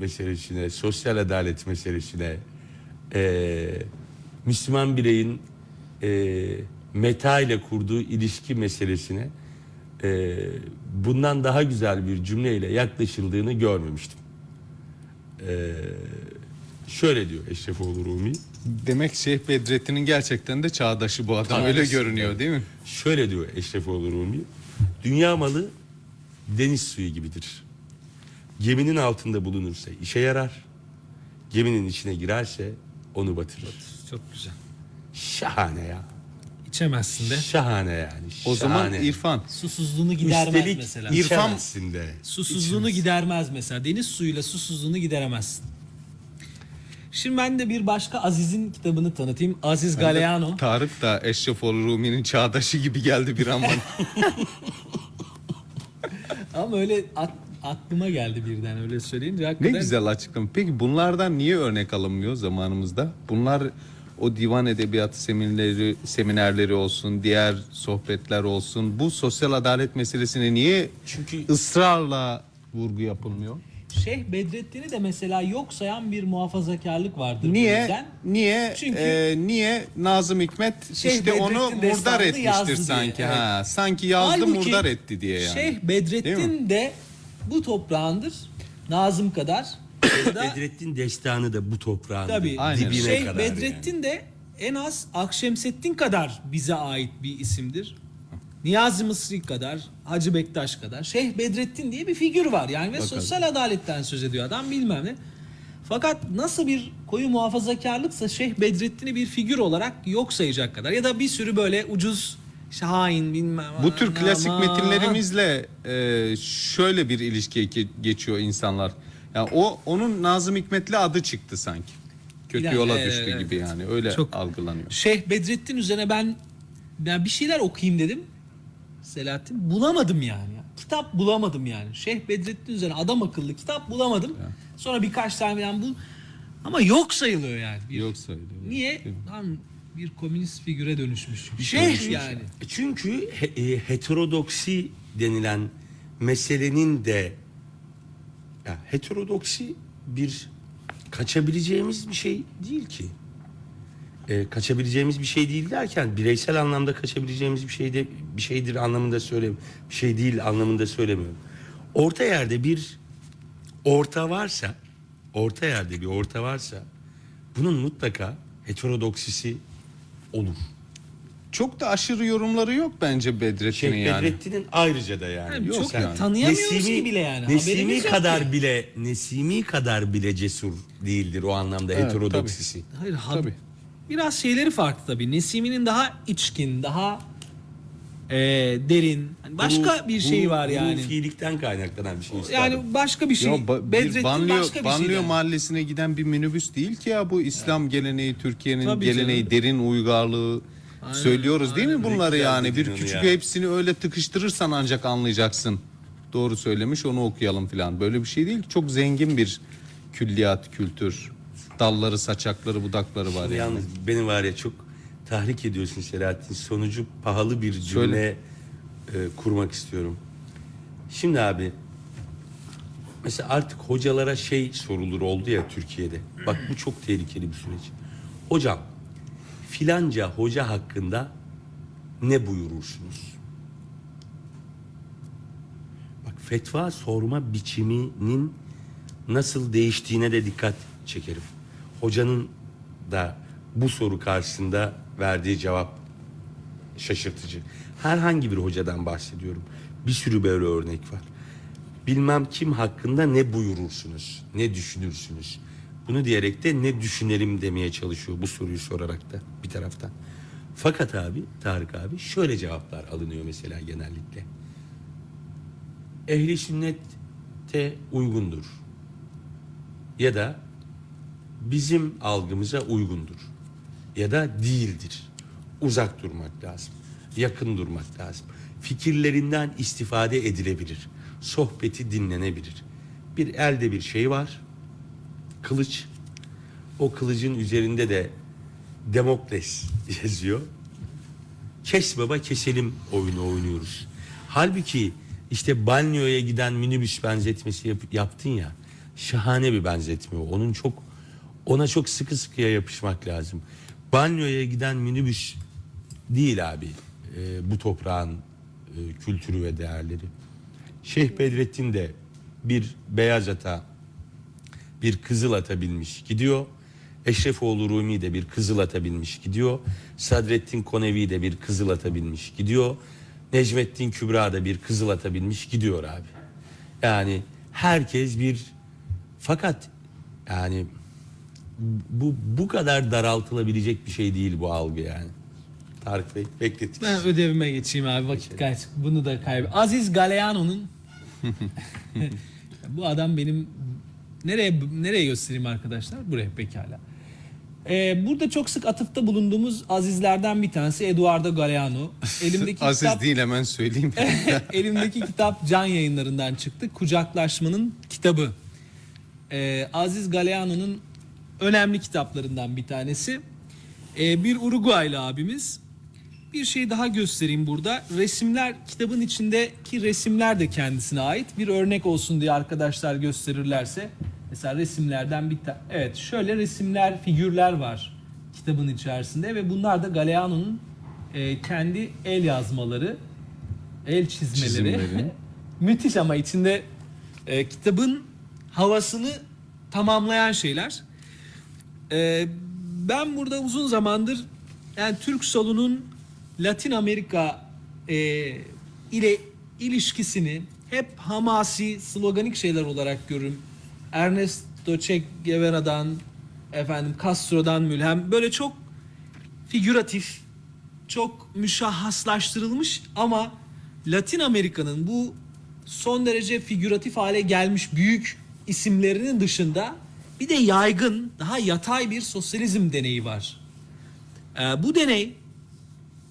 meselesine, sosyal adalet meselesine, eee, Müslüman bireyin eee, meta ile kurduğu ilişki meselesine eee, bundan daha güzel bir cümleyle yaklaşıldığını görmemiştim. Eee, şöyle diyor Eşrefoğlu Rumi. Demek Şeyh Bedrettin'in gerçekten de çağdaşı bu adam. Öyle görünüyor değil mi? Şöyle diyor Eşrefoğlu Rumi. Dünya malı deniz suyu gibidir. Geminin altında bulunursa işe yarar. Geminin içine girerse onu batırır. Çok güzel. Şahane ya. İçemezsin de. Şahane yani. O zaman. İrfan. Susuzluğunu gidermez Üstelik mesela. İrfan- içemezsin de. Susuzluğunu gidermez mesela. Deniz suyuyla susuzluğunu gideremezsin. Şimdi ben de bir başka Aziz'in kitabını tanıtayım. Aziz Galeano. Tarık da Eşrefoğlu Rumi'nin çağdaşı gibi geldi bir an bana. Ama öyle at- aklıma geldi birden öyle söyleyince. ne Hakikaten güzel açıklama. Peki bunlardan niye örnek alınmıyor zamanımızda? Bunlar o divan edebiyatı seminerleri, seminerleri olsun, diğer sohbetler olsun. Bu sosyal adalet meselesine niye Çünkü ısrarla vurgu yapılmıyor? Şeyh Bedrettin'i de mesela yok sayan bir muhafazakarlık vardır. Niye? Niye? Çünkü- e, niye Nazım Hikmet Şeyh işte onu Bedrettin murdar destanını etmiştir diye, sanki. evet. Ha, sanki yazdı Halbuki murdar etti diye yani. Şeyh? Bedrettin de bu toprağındır. Nazım kadar. Da Bedrettin destanı da bu toprağın Tabii. Aynen. dibine Şeyh kadar. Bedrettin de en az Akşemseddin kadar bize ait bir isimdir. Niyazi Mısri kadar, Hacı Bektaş kadar. Şeyh Bedrettin diye bir figür var yani ve Bakalım. sosyal adaletten söz ediyor adam bilmem ne. Fakat nasıl bir koyu muhafazakarlıksa Şeyh Bedrettin'i bir figür olarak yok sayacak kadar ya da bir sürü böyle ucuz işte hain bilmem Bu tür klasik aman. metinlerimizle e, şöyle bir ilişkiye ge- geçiyor insanlar. Yani o onun Nazım Hikmetli adı çıktı sanki. Kötü Yani, yola evet, düştü evet. gibi yani öyle Çok- algılanıyor. Şeyh Bedrettin üzerine ben ben bir şeyler okuyayım dedim. Selahattin bulamadım yani. Kitap bulamadım yani. Şeyh Bedrettin üzerine adam akıllı kitap bulamadım. Sonra birkaç tane falan bul. Ama yok sayılıyor yani. Bir- Yok söylüyor. Niye? Lan bir komünist figüre dönüşmüş. Şeyh Dönüşmüş. yani. E Çünkü he- e, heterodoksi denilen meselenin de ya heterodoksi bir kaçabileceğimiz bir şey değil ki. E, kaçabileceğimiz bir şey değil derken bireysel anlamda kaçabileceğimiz bir şey de bir şeydir anlamında söyle bir şey değil anlamında söylemiyorum. Orta yerde bir orta varsa, orta yerde bir orta varsa bunun mutlaka heterodoksisi olur. Çok da aşırı yorumları yok bence Bedrettin'in Şeyh yani. Bedrettin'in ayrıca da yani. Yani Yok çok yani. tanıyamıyoruz ki bile yani. Nesimi Haberimiz yok kadar ki. bile Nesimi kadar bile cesur değildir o anlamda Evet, heterodoksisi. Hayır, ha- Tabii. biraz şeyleri farklı tabii. Nesimi'nin daha içkin, daha e, derin. Hani başka Huruf- bir şey huruf- var yani. Hurufilikten kaynaklanan bir şey istedim. Yani başka bir şey. Ya ba- bir Bedrettin banliyö, başka bir banliyö şeyden. mahallesine giden bir minibüs değil ki ya bu İslam geleneği, Türkiye'nin Tabii geleneği, canım. derin uygarlığı söylüyoruz değil mi aynen. bunları Ne güzel yani? Bir küçük ya. hepsini öyle tıkıştırırsan ancak anlayacaksın. Doğru söylemiş onu okuyalım filan. Böyle bir şey değil ki. Çok zengin bir külliyat, kültür. Dalları, saçakları, budakları var yani. Yalnız beni var ya çok tahrik ediyorsun Selahattin. Sonucu pahalı bir cümle e, kurmak istiyorum. Şimdi abi mesela artık hocalara şey sorulur oldu ya Türkiye'de. Bak bu çok tehlikeli bir süreç. Hocam filanca hoca hakkında ne buyurursunuz? Bak fetva sorma biçiminin nasıl değiştiğine de dikkat çekerim. Hocanın da bu soru karşısında verdiği cevap şaşırtıcı. Herhangi bir hocadan bahsediyorum. Bir sürü böyle örnek var. Bilmem kim hakkında ne buyurursunuz, ne düşünürsünüz. Bunu diyerek de ne düşünelim demeye çalışıyor bu soruyu sorarak da bir taraftan. Fakat abi Tarık abi şöyle cevaplar alınıyor mesela genellikle. Ehli sünnete uygundur. Ya da bizim algımıza uygundur. Ya da değildir. Uzak durmak lazım. Yakın durmak lazım. Fikirlerinden istifade edilebilir. Sohbeti dinlenebilir. Bir elde bir şey var. Kılıç. O kılıcın üzerinde de Demokles yazıyor. Kes baba keselim oyunu oynuyoruz. Halbuki işte banyoya giden minibüs benzetmesi yap- yaptın ya. şahane bir benzetme o. Onun çok ona çok sıkı sıkıya yapışmak lazım. Banyoya giden minibüs değil abi e, bu toprağın e, kültürü ve değerleri. Şeyh Bedrettin de bir beyaz ata bir kızıl ata binmiş gidiyor. Eşrefoğlu Rumi de bir kızıl ata binmiş gidiyor. Sadrettin Konevi de bir kızıl ata binmiş gidiyor. Necmettin Kübra da bir kızıl ata binmiş gidiyor abi. Yani herkes bir fakat yani bu bu kadar daraltılabilecek bir şey değil bu algı yani. Tarık Bey beklettik. Ben ödevime geçeyim abi vakit kaç. Bunu da kaybı. Aziz Galeano'nun bu adam benim nereye nereye göstereyim arkadaşlar? Buraya pekala. Ee, burada çok sık atıfta bulunduğumuz azizlerden bir tanesi Eduardo Galeano. Elimdeki Aziz kitap değil hemen söyleyeyim. Elimdeki kitap Can Yayınları'ndan çıktı. Kucaklaşmanın kitabı. Ee, Aziz Galeano'nun önemli kitaplarından bir tanesi. Ee, bir Uruguaylı abimiz. Bir şey daha göstereyim burada. Resimler, kitabın içindeki resimler de kendisine ait. Bir örnek olsun diye arkadaşlar gösterirlerse. Mesela resimlerden bir ta- Evet şöyle resimler, figürler var kitabın içerisinde. Ve bunlar da Galeano'nun e, kendi el yazmaları el çizmeleri. Çizimleri. Müthiş ama içinde e, kitabın havasını tamamlayan şeyler. E, ben burada uzun zamandır yani Türk solunun Latin Amerika e, ile ilişkisini hep hamasi, sloganik şeyler olarak görürüm. Ernesto Che Guevara'dan, efendim Castro'dan mülhem böyle çok figüratif, çok müşahhaslaştırılmış ama Latin Amerika'nın bu son derece figüratif hale gelmiş büyük isimlerinin dışında bir de yaygın, daha yatay bir sosyalizm deneyi var. Ee, bu deney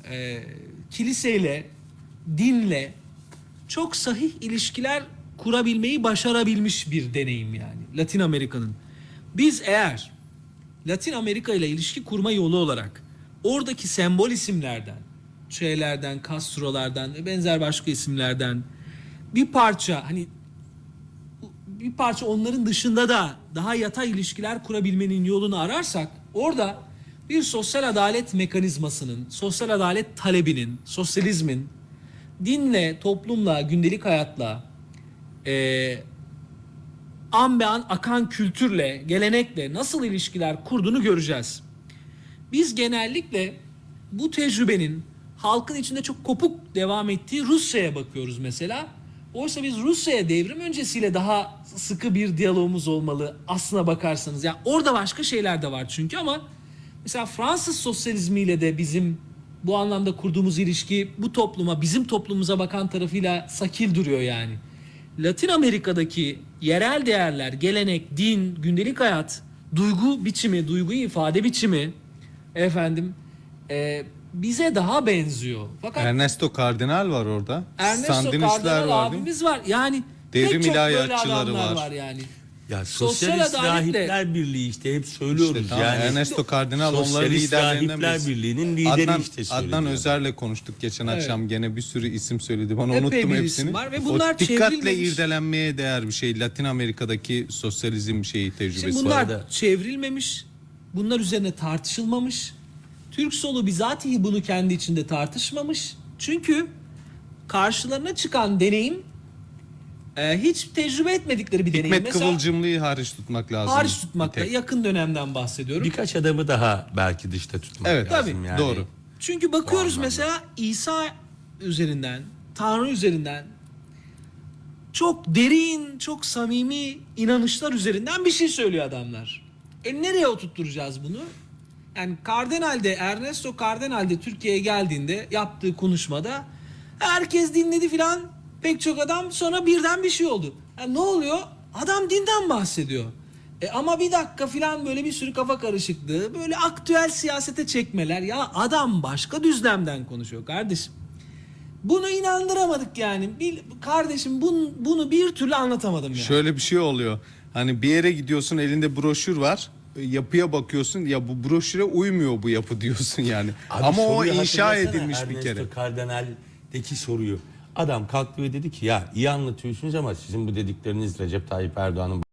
e, kiliseyle, dinle çok sahih ilişkiler kurabilmeyi başarabilmiş bir deneyim yani Latin Amerika'nın. Biz eğer Latin Amerika ile ilişki kurma yolu olarak oradaki sembol isimlerden, Che'lerden, Castro'lardan ve benzer başka isimlerden bir parça hani bir parça onların dışında da daha yatay ilişkiler kurabilmenin yolunu ararsak orada bir sosyal adalet mekanizmasının, sosyal adalet talebinin, sosyalizmin dinle, toplumla, gündelik hayatla, eee an be an akan kültürle, gelenekle nasıl ilişkiler kurduğunu göreceğiz. Biz genellikle bu tecrübenin halkın içinde çok kopuk devam ettiği Rusya'ya bakıyoruz mesela. Oysa biz Rusya'ya devrim öncesiyle daha sıkı bir diyalogumuz olmalı aslına bakarsanız. Yani orada başka şeyler de var çünkü ama mesela Fransız sosyalizmiyle de bizim bu anlamda kurduğumuz ilişki bu topluma, bizim toplumumuza bakan tarafıyla sakil duruyor yani. Latin Amerika'daki yerel değerler, gelenek, din, gündelik hayat, duygu biçimi, duygu ifade biçimi efendim e, bize daha benziyor. Fakat Ernesto Kardinal var orada. Ernesto Sandinistler Cardenal var abimiz var. Yani Devrim pek çok böyle adamlar var. var yani. Ya Sosyal Sosyalist adaletle- Rahipler Birliği işte hep söylüyoruz İşte tamam, yani. Ernesto Kardinal onların Sosyalist liderlerinden Rahipler birisi. Birliği'nin lideri Adnan, işte söyledi. Adnan. Özer'le konuştuk geçen Evet. akşam gene bir sürü isim söyledi bana Epey unuttum bir isim hepsini. var ve O bunlar dikkatle çevrilmemiş. irdelenmeye değer bir şey Latin Amerika'daki sosyalizm şeyi tecrübesi Şimdi bunlar var. çevrilmemiş. Bunlar üzerine tartışılmamış. Türk solu bizatihi bunu kendi içinde tartışmamış. Çünkü karşılarına çıkan deneyim e, hiç tecrübe etmedikleri bir deneyim. Hikmet Mesela Kıvılcımlı'yı hariç tutmak lazım. hariç tutmakta yakın dönemden bahsediyorum. Birkaç adamı daha belki dışta tutmak Evet, lazım tabii, yani. doğru. Çünkü bakıyoruz mesela İsa üzerinden, Tanrı üzerinden çok derin, çok samimi inanışlar üzerinden bir şey söylüyor adamlar. E nereye oturtturacağız bunu? Yani Kardinal'de, Ernesto Kardinal'de Türkiye'ye geldiğinde yaptığı konuşmada herkes dinledi filan pek çok adam sonra birden bir şey oldu. Yani ne oluyor? Adam dinden bahsediyor. E ama bir dakika filan böyle bir sürü kafa karışıklığı, böyle aktüel siyasete çekmeler. Ya adam başka düzlemden konuşuyor kardeşim. Bunu inandıramadık yani. Bil, kardeşim bunu, bunu bir türlü anlatamadım yani. Şöyle bir şey oluyor. Hani bir yere gidiyorsun elinde broşür var. Yapıya bakıyorsun ya bu broşüre uymuyor bu yapı diyorsun yani. Abi Ama o inşa edilmiş bir Ernesto kere. Kardinal'deki soruyu. Adam kalktı ve dedi ki ya iyi anlatıyorsunuz ama sizin bu dedikleriniz Recep Tayyip Erdoğan'ın